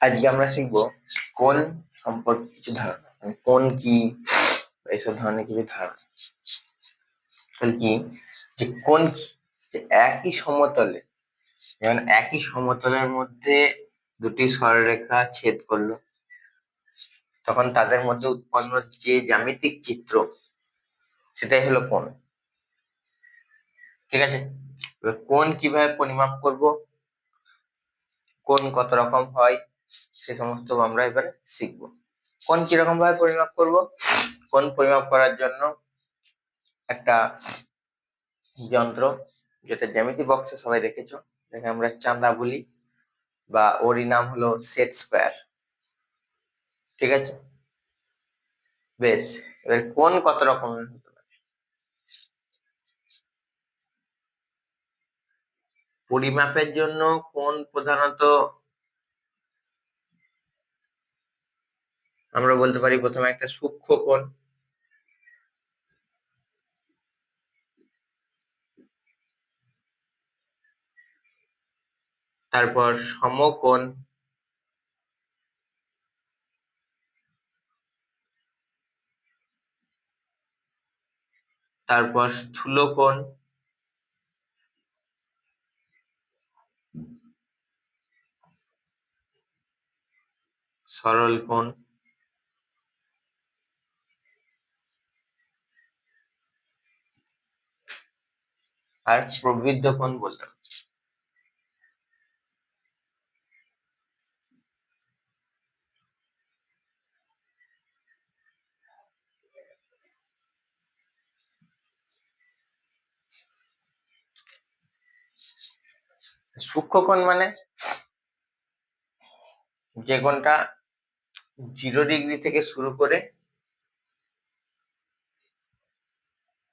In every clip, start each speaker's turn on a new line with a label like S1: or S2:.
S1: আজকে আমরা শিখব কোন সম্পর্কে কিছু ধারণা মানে কোন কি, এইসব ধরনের কিছু ধারণা। তাহলে কি? যে কোন কি? যে একই সমতলে, যেমন একই সমতলের মধ্যে দুটি সরলরেখা ছেদ করল, তখন তাদের মধ্যে উৎপন্ন যে জ্যামিতিক চিত্র, সেটাই হলো কোণ ঠিক আছে? কোণ কীভাবে পরিমাপ করব? কোন কত রকম হয়? সে সমস্ত আমরা এবারে শিখব। কোন কীরকম ভাবে পরিমাপ করব? কোন পরিমাপ করার জন্য একটা যন্ত্র, যেটা জ্যামিতি বক্সে সবাই দেখেছ, যাকে আমরা চাঁদা বলি, বা ওরই নাম হলো সেট স্কোয়ার ঠিক আছে? বেশ, এবার কোন কত রকম? পরিমাপের জন্য কোন প্রধানত আমরা বলতে পারি প্রথমে একটা সূক্ষ্ম কোণ। তারপর সমকোণ। তারপর স্থূলকোণ। সরল কোণ আর প্রবৃদ্ধ কোণ বলতে সূক্ষ্মকোণ মানে যে কোণটা জিরো ডিগ্রি থেকে শুরু করে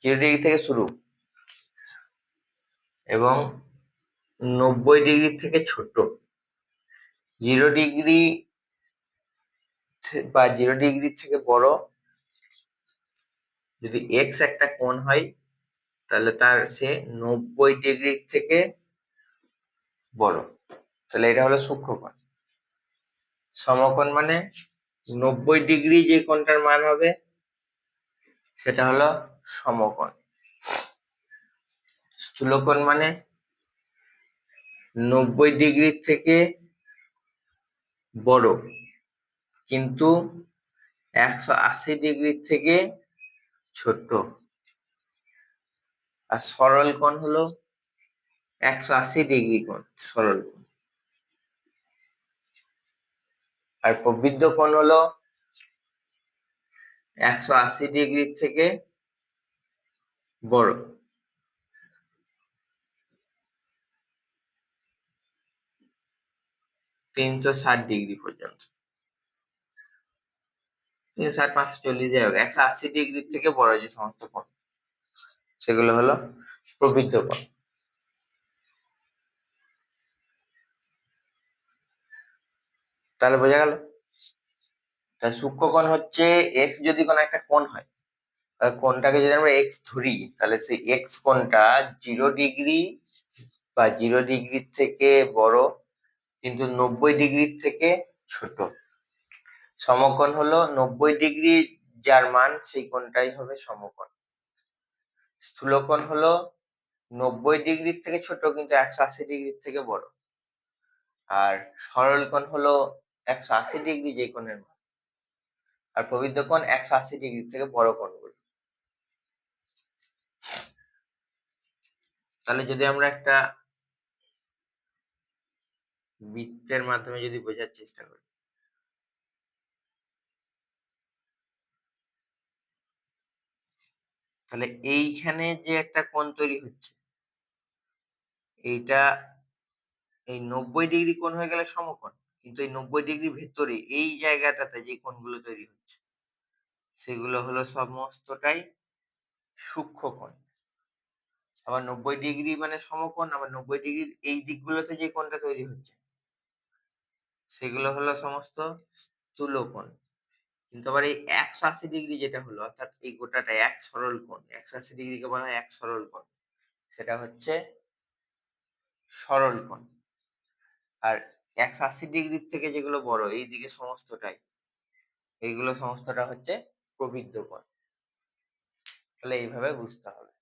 S1: জিরো ডিগ্রি থেকে শুরু এবং নব্বই ডিগ্রি থেকে ছোট। জিরো ডিগ্রি বা জিরো ডিগ্রি থেকে বড়। যদি এক্স একটা কোণ হয় তাহলে তার সে নব্বই ডিগ্রি থেকে বড়। তাহলে এটা হলো সূক্ষ্মকোণ। সমকোণ মানে নব্বই ডিগ্রি যে কোণটার মান হবে সেটা হলো সমকোণ। স্থূলকোণ মানে নব্বই ডিগ্রি থেকে বড়, কিন্তু একশো আশি ডিগ্রি থেকে ছোট আর সরল কোণ হলো একশো আশি ডিগ্রি কোণ, সরল কোণ। আর প্রবৃদ্ধ কোণ হলো একশো আশি ডিগ্রি থেকে বড়। তিনশো ষাট ডিগ্রি পর্যন্ত। তিনশো ষাট, পাঁচশো চল্লিশ, যাই হোক, একশো আশি ডিগ্রি থেকে বড় যে সমস্ত কোণ সেগুলো হলো প্রবৃদ্ধ কোণ তাহলে বোঝা গেল? তাহলে সূক্ষ্মকোণ হচ্ছে এক্স যদি কোনো একটা কোণ হয় কোণটাকে যদি আমরা এক্স ধরি, তাহলে সেই এক্স কোণটা জিরো ডিগ্রি বা জিরো ডিগ্রি থেকে বড় কিন্তু নব্বই ডিগ্রি থেকে ছোট। সমকোণ হলো নব্বই ডিগ্রি যার মান সেই কোণটাই হবে সমকোণ। স্থূলকোণ হলো নব্বই ডিগ্রির থেকে ছোট কিন্তু একশো আশি ডিগ্রির থেকে বড়। আর সরল কোণ হলো একশো আশি ডিগ্রি যে কোণের মান। আর প্রবৃদ্ধ কোণ একশো আশি ডিগ্রি থেকে বড় কোণগুলো। তাহলে যদি আমরা একটা বৃত্তের মাধ্যমে যদি বোঝার চেষ্টা করি। তাহলে এইখানে যে একটা কোণ তৈরি হচ্ছে, এইটা এই নব্বই ডিগ্রি কোণ হয়ে গেলে সমকোণ, কিন্তু এই নব্বই ডিগ্রি ভেতরে এই জায়গাটাতে যে কোণগুলো তৈরি হচ্ছে, সেগুলো হলো সমস্তটাই সূক্ষ্ম কোণ। আবার নব্বই ডিগ্রি মানে সমকোণ, আবার নব্বই ডিগ্রির এই দিকগুলোতে যে কোণটা তৈরি হচ্ছে সেগুলো হলো সমস্ত স্থূল কোণ কিন্তু আবার এই একশো আশি ডিগ্রি যেটা হলো, অর্থাৎ এই গোটাটা এক সরল কোণ, একশো আশি ডিগ্রিকে বলা হয় এক সরল কোণ, সেটা হচ্ছে সরল কোণ। আর একশো আশি ডিগ্রির থেকে যেগুলো বড় এই দিকে সমস্তটাই, এইগুলো সমস্তটা হচ্ছে প্রবৃদ্ধ কোণ। তাহলে এইভাবে বুঝতে হবে।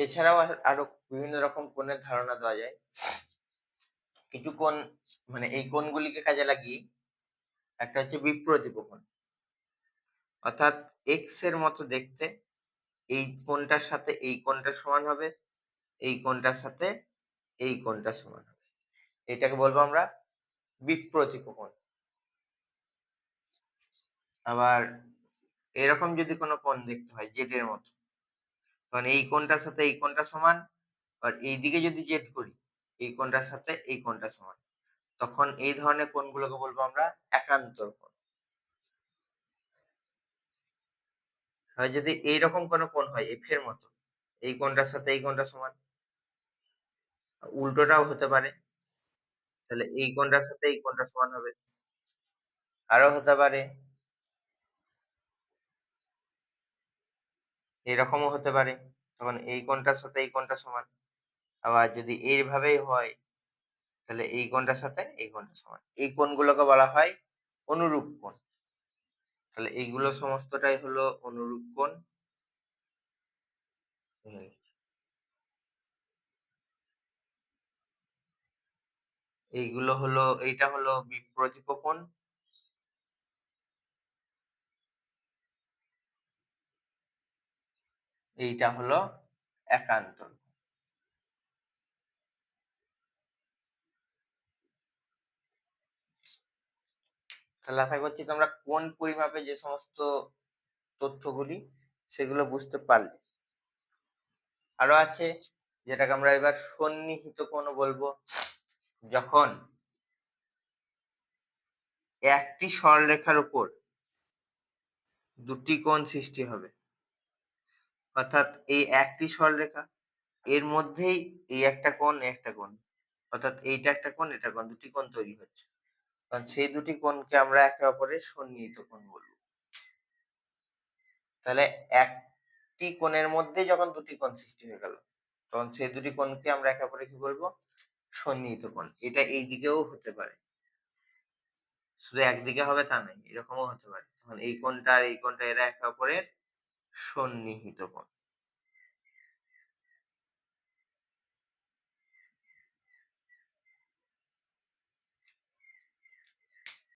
S1: এছাড়াও আর- বিভিন্ন রকম কোণের ধারণা দেওয়া যায়। কিছু কোণ মানে এই কোণগুলিকে কাজে লাগিয়ে একটা হচ্ছে বিপ্রতীপ কোণ। অর্থাৎ এক্সের মতো দেখতে এই কোণটার সাথে এই কোণটা সমান হবে, এই কোণটার সাথে এই কোণটা সমান হবে। এটাকে বলব আমরা বিপ্রতীপ কোণ। আবার এরকম যদি কোনো কোণ দেখতে হয় জেড এর মতো। তখন এই কোণটার সাথে এই কোণটা সমান, আর এইদিকে যদি জেড করি, এই কোণটার সাথে এই কোণটা সমান। তখন এই ধরনের কোণগুলোকে বলব আমরা একান্তর কোণ। যদি এইরকম কোনো কোণ হয় এফ এর মতো, এই কোণটার সাথে এই কোণটা সমান, উল্টোটাও হতে পারে। তাহলে এই কোণটার সাথে এই কোণটা সমান হবে। আরও হতে পারে। এরকমও হতে পারে। তখন এই কোণটার সাথে এই কোণটা সমান। আবার যদি এইভাবেই হয়, তাহলে এই কোণটার সাথে এই কোণটা সমান। এই কোণগুলোকে বলা হয় অনুরূপ কোণ। তাহলে এইগুলো সমস্তটাই হলো অনুরূপ হুম। এইগুলো হলো, এইটা হলো বিপ্রতীপ কোণ। এইটা হলো একান্ত। তাহলে আশা করছি তোমরা কোন পরিমাপে যে সমস্ত তথ্যগুলি, সেগুলো বুঝতে পারলে। আরও আছে, যেটাকে আমরা এবার সন্নিহিত কোণ বলব, যখন একটি সরলরেখার উপর দুটি কোণ সৃষ্টি হবে। অর্থাৎ এই একটি সরলরেখা, এর মধ্যেই এই একটা কোণ একটা কোণ, অর্থাৎ এইটা একটা কোণ, এটা কোণ, দুটি কোণ তৈরি হচ্ছে। কারণ সেই দুটি কোণকে আমরা একে অপরের সন্নিহিত কোণ বলব। তাহলে একটি কোণের মধ্যে যখন দুটি কোণ সৃষ্টি হয়ে গেল, তখন সেই দুটি কোণকে আমরা একে অপরে কি বলব? সন্নিহিত কোণ। এটা এই দিকেও হতে পারে। শুধু একদিকে হবে তা নয়, এরকমও হতে পারে। তখন এই কোণটা আর এই কোণটা এরা একে অপরের সন্নিহিত কোণ